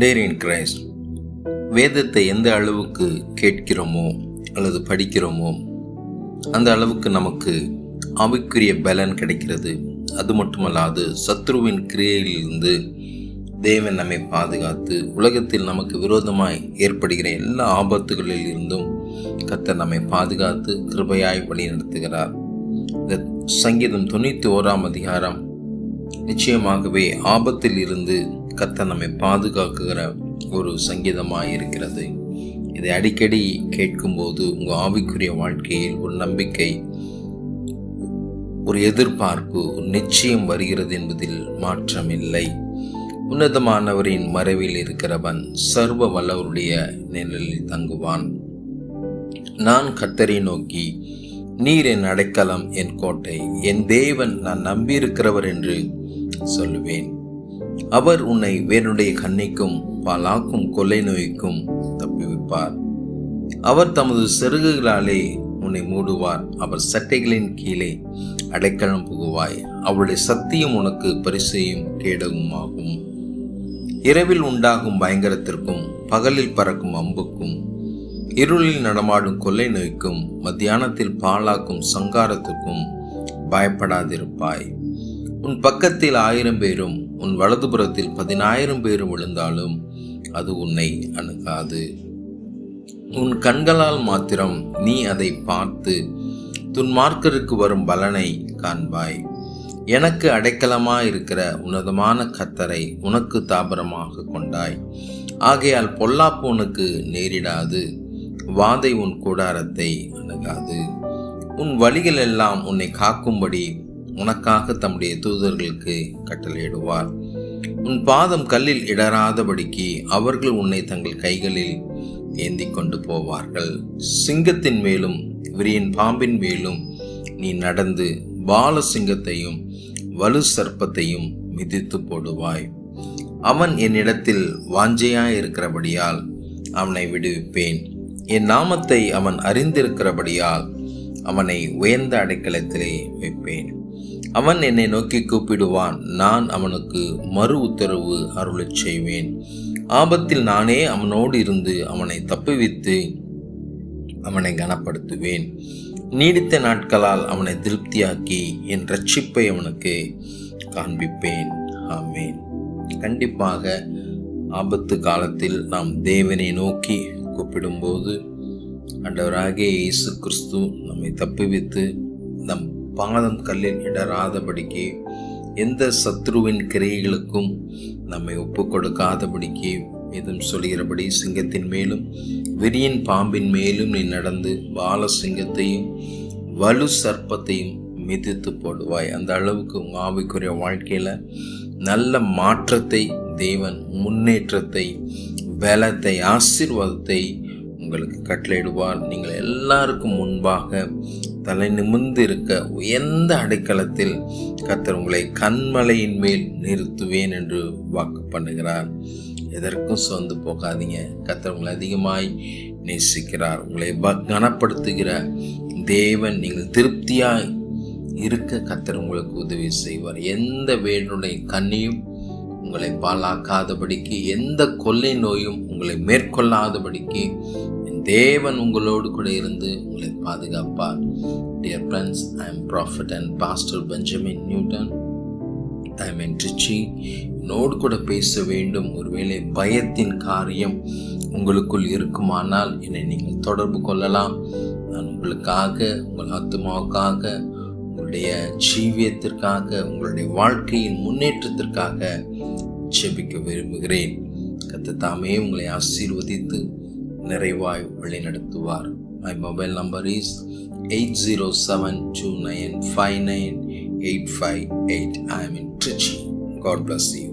Dare in Christ வேதத்தை எந்த அளவுக்கு கேட்கிறோமோ அல்லது படிக்கிறோமோ அந்த அளவுக்கு நமக்கு ஆவிக்குரிய பலன் கிடைக்கிறது. அது மட்டுமல்லாது சத்ருவின் கிரியையிலிருந்து தேவன் நம்மை பாதுகாத்து உலகத்தில் நமக்கு விரோதமாய் ஏற்படுகிற எல்லா ஆபத்துகளில் இருந்தும் கத்தர் நம்மை பாதுகாத்து கிருபையாய் வழிநடத்துகிறார் இந்த சங்கீதம் தொண்ணூற்றி ஓராம் அதிகாரம். நிச்சயமாகவே ஆபத்தில் இருந்து கத்த நம்மை பாதுகாக்குகிற ஒரு சங்கீதமாக இருக்கிறது. இதை அடிக்கடி கேட்கும்போது உங்கள் ஆவிக்குரிய வாழ்க்கையில் ஒரு நம்பிக்கை ஒரு எதிர்பார்ப்பு ஒரு நிச்சயம் வருகிறது என்பதில் மாற்றமில்லை உன்னதமானவரின் மறைவில் இருக்கிறவன் சர்வ வல்லவருடைய நிழலில் தங்குவான். நான் கத்தரை நோக்கி நீர் என் அடைக்கலம் என் கோட்டை என் தேவன் நான் நம்பியிருக்கிறவர் என்று சொல்லுவேன். அவர் உன்னை வேனுடைய கண்ணிக்கும் பாலாக்கும் கொள்ளை நோய்க்கும் தப்புவிப்பார். அவர் தமது செருகுகளாலே உன்னை மூடுவார். அவர் சட்டைகளின் கீழே அடைக்கலம் புகுவாய். அவருடைய சக்தியும் உனக்கு பரிசையும் கேடகுமாகும். இரவில் உண்டாகும் பயங்கரத்திற்கும் பகலில் பறக்கும் அம்புக்கும் இருளில் நடமாடும் கொள்ளை நோய்க்கும் மத்தியானத்தில் பாலாக்கும் சங்காரத்துக்கும் பயப்படாதிருப்பாய். உன் பக்கத்தில் ஆயிரம் பேரும் உன் வலதுபுறத்தில் பதினாயிரம் பேர் விழுந்தாலும் அது உன்னை அணுகாது. உன் கண்களால் மாத்திரம் நீ அதை பார்த்து துன்மார்க்கருக்கு வரும் பலனை காண்பாய். எனக்கு அடைக்கலமாக இருக்கிற உன்னதமான கத்தரை உனக்கு தாபரமாக கொண்டாய். ஆகையால் பொல்லாப்பு உனக்கு நேரிடாது. வாதை உன் கூடாரத்தை அணுகாது. உன் வழிகள் எல்லாம் உன்னை காக்கும்படி உனக்காக தம்முடைய தூதர்களுக்கு கட்டளையிடுவார். உன் பாதம் கல்லில் இடராதபடிக்கு அவர்கள் உன்னை தங்கள் கைகளில் ஏந்தி கொண்டு போவார்கள். சிங்கத்தின் மேலும் விரியின் பாம்பின் மேலும் நீ நடந்து பால சிங்கத்தையும் வலு சர்ப்பத்தையும் மிதித்து போடுவாய். அவன் என்னிடத்தில் வாஞ்சையாயிருக்கிறபடியால் அவனை விடுவிப்பேன். என் நாமத்தை அவன் அறிந்திருக்கிறபடியால் அவனை உயர்ந்த அடைக்கலத்திலே வைப்பேன். அவன் என்னை நோக்கி கூப்பிடுவான். நான் அவனுக்கு மறு உத்தரவு அருளச் செய்வேன். ஆபத்தில் நானே அவனோடு இருந்து அவனை தப்புவித்து அவனை கனப்படுத்துவேன். நீடித்த நாட்களால் அவனை திருப்தியாக்கி என் ரட்சிப்பை அவனுக்கு காண்பிப்பேன். ஆமேன். கண்டிப்பாக ஆபத்து காலத்தில் நாம் தேவனை நோக்கி கூப்பிடும்போது அண்டவராகிய இயேசு கிறிஸ்து நம்மை தப்புவித்து நம் பாதம் கல்லில் இடராதபடிக்கு எந்த சத்ருவின் கிரைகளுக்கும் நம்மை ஒப்பு கொடுக்காதபடிக்கு எதுவும் சொல்கிறபடி சிங்கத்தின் மேலும் விரியன் பாம்பின் மேலும் நீ நடந்து பால சிங்கத்தையும் வலு சர்ப்பத்தையும் மிதித்து போடுவாய். அந்த அளவுக்கு உங்கள் ஆவிக்குரிய வாழ்க்கையில் நல்ல மாற்றத்தை தேவன் முன்னேற்றத்தை பலத்தை ஆசீர்வாதத்தை உங்களுக்கு கட்டளையிடுவார். நீங்கள் எல்லாருக்கும் முன்பாக தலை நிமிர்ந்து இருக்க உயர்ந்த அடைக்கலத்தில் கத்தர் உங்களை கண்மலையின் மேல் நிறுத்துவேன் என்று வாக்கு பண்ணுகிறார். எதற்கும் சொந்து போகாதீங்க. கத்தர் உங்களை அதிகமாய் நேசிக்கிறார். உங்களை கனப்படுத்துகிற தேவன் நீங்கள் திருப்தியாய் இருக்க கத்தர் உங்களுக்கு உதவி செய்வார். எந்த வேனுடைய கண்ணியும் உங்களை பாலாக்காதபடிக்கு எந்த கொள்ளை நோயும் உங்களை மேற்கொள்ளாதபடிக்கு தேவன் உங்களோடு கூட இருந்து உங்களை பாதுகாப்பார். Dear friends I am prophet and pastor Benjamin Newton I am in Trichy என்னோடு கூட பேச வேண்டும். ஒருவேளை பயத்தின் காரியம் உங்களுக்குள் இருக்குமானால் என்னை நீங்கள் தொடர்பு கொள்ளலாம். நான் உங்களுக்காக உங்கள் ஆத்மாவுக்காக உங்களுடைய ஜீவியத்திற்காக உங்களுடைய வாழ்க்கையின் முன்னேற்றத்திற்காக ஜெபிக்க விரும்புகிறேன். கத்த தாமே உங்களை ஆசீர்வதித்து நிறைவாய் வழி நடத்துவார் my mobile number is eight zero seven two nine five nine eight five eight I am in Trichy God bless you